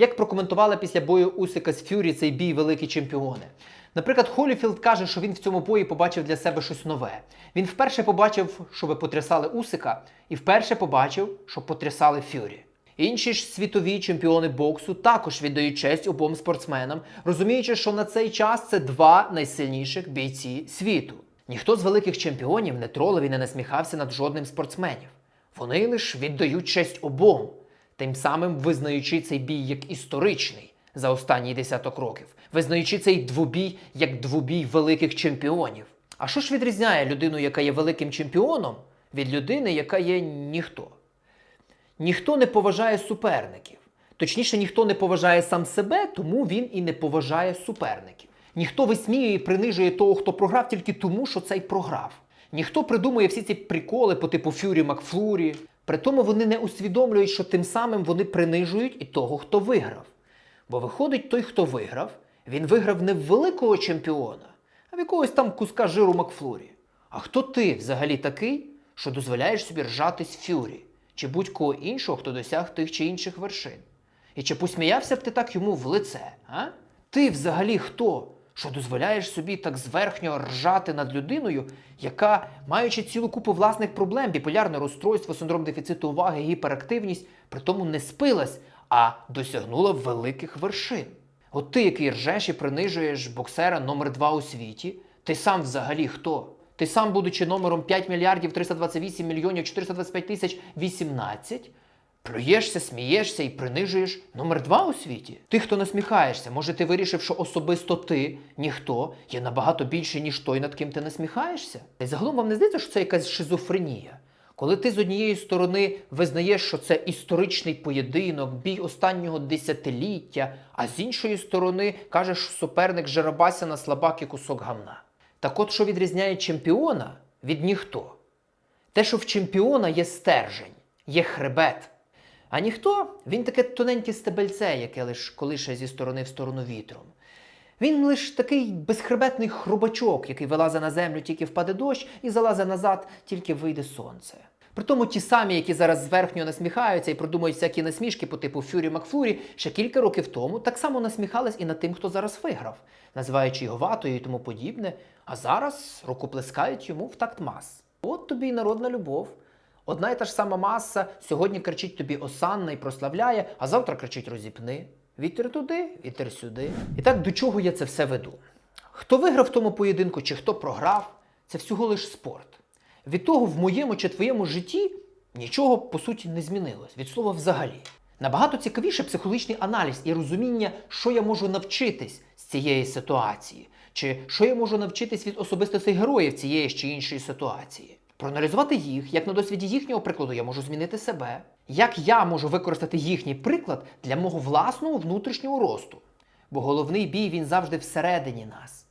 Як прокоментували після бою Усика з Фюрі цей бій великі чемпіони? Наприклад, Холіфілд каже, що він в цьому бої побачив для себе щось нове. Він вперше побачив, що ви потрясали Усика, і вперше побачив, що потрясали Фюрі. Інші ж світові чемпіони боксу також віддають честь обом спортсменам, розуміючи, що на цей час це два найсильніших бійці світу. Ніхто з великих чемпіонів не тролив і не насміхався над жодним спортсменів. Вони лише віддають честь обом, тим самим визнаючи цей бій як історичний за останній десяток років, визнаючи цей двобій як двобій великих чемпіонів. А що ж відрізняє людину, яка є великим чемпіоном, від людини, яка є ніхто? Ніхто не поважає суперників. Точніше, ніхто не поважає сам себе, тому він і не поважає суперників. Ніхто висміює і принижує того, хто програв, тільки тому, що цей програв. Ніхто придумує всі ці приколи по типу Фюрі Макфлурі. При тому вони не усвідомлюють, що тим самим вони принижують і того, хто виграв. Бо виходить, той, хто виграв, він виграв не в великого чемпіона, а в якогось там куска жиру Макфлурі. А хто ти взагалі такий, що дозволяєш собі ржатись Фюрі? Чи будь-кого іншого, хто досяг тих чи інших вершин? І чи посміявся б ти так йому в лице? А? Ти взагалі хто? Що дозволяєш собі так зверхньо ржати над людиною, яка, маючи цілу купу власних проблем, біполярне розстройство, синдром дефіциту уваги, гіперактивність, при тому не спилась, а досягнула великих вершин. От ти, який ржеш і принижуєш боксера номер 2 у світі, ти сам взагалі хто? Ти сам, будучи номером 5 мільярдів 328 мільйонів 425 тисяч 18, плюєшся, смієшся і принижуєш номер 2 у світі. Ти, хто насміхаєшся, може ти вирішив, що особисто ти, ніхто, є набагато більше, ніж той, над ким ти насміхаєшся? Та й загалом вам не здається, що це якась шизофренія? Коли ти з однієї сторони визнаєш, що це історичний поєдинок, бій останнього десятиліття, а з іншої сторони кажеш, що суперник Жеребасіна слабак і кусок гамна. Так от, що відрізняє чемпіона від ніхто? Те, що в чемпіона є стержень, є хребет. А ніхто він таке тоненьке стебельце, яке лиш колише зі сторони в сторону вітром. Він лиш такий безхребетний хрубачок, який вилазить на землю, тільки впаде дощ, і залазить назад, тільки вийде сонце. Притому ті самі, які зараз зверхньо насміхаються і продумують всякі насмішки по типу Фюрі Макфлурі, ще кілька років тому так само насміхались і над тим, хто зараз виграв, називаючи його ватою і тому подібне, а зараз рукоплескають йому в такт мас. От тобі й народна любов. Одна й та ж сама маса сьогодні кричить тобі осанна і прославляє, а завтра кричить розіпни. Вітер туди, вітер сюди. І так до чого я це все веду? Хто виграв в тому поєдинку чи хто програв, це всього лиш спорт. Від того в моєму чи твоєму житті нічого по суті не змінилось. Від слова взагалі. Набагато цікавіше психологічний аналіз і розуміння, що я можу навчитись з цієї ситуації, чи що я можу навчитись від особистостей героїв цієї чи іншої ситуації. Проаналізувати їх, як на досвіді їхнього прикладу я можу змінити себе, як я можу використати їхній приклад для мого власного внутрішнього росту. Бо головний бій він завжди всередині нас.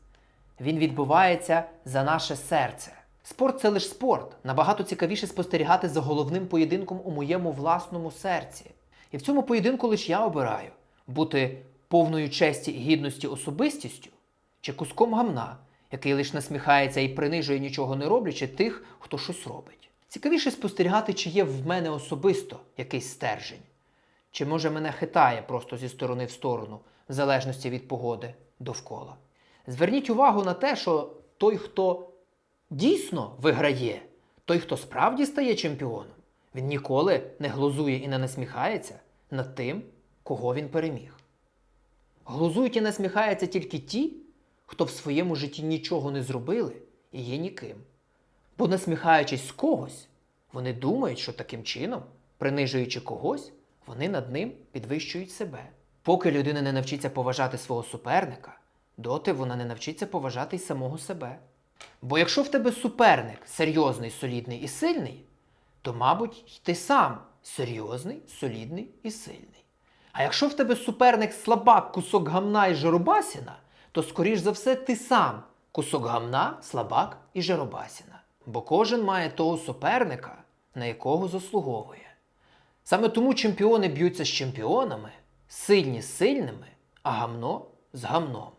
Він відбувається за наше серце. Спорт це лише спорт. Набагато цікавіше спостерігати за головним поєдинком у моєму власному серці. І в цьому поєдинку лише я обираю бути повною честі і гідності особистістю чи куском гамна, який лише насміхається і принижує нічого не роблячи тих, хто щось робить. Цікавіше спостерігати, чи є в мене особисто якийсь стержень, чи може мене хитає просто зі сторони в сторону, в залежності від погоди довкола. Зверніть увагу на те, що той, хто дійсно виграє, той, хто справді стає чемпіоном, він ніколи не глузує і не насміхається над тим, кого він переміг. Глузують і насміхаються тільки ті, хто в своєму житті нічого не зробили і є ніким. Бо насміхаючись з когось, вони думають, що таким чином, принижуючи когось, вони над ним підвищують себе. Поки людина не навчиться поважати свого суперника, доти вона не навчиться поважати й самого себе. Бо якщо в тебе суперник серйозний, солідний і сильний, то, мабуть, й ти сам серйозний, солідний і сильний. А якщо в тебе суперник слабак, кусок гамна і жиробасіна, то, скоріш за все, ти сам кусок гамна, слабак і жиробасіна. Бо кожен має того суперника, на якого заслуговує. Саме тому чемпіони б'ються з чемпіонами, сильні з сильними, а гамно з гамном.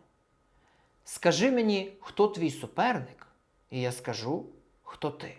Скажи мені, хто твій суперник, і я скажу, хто ти.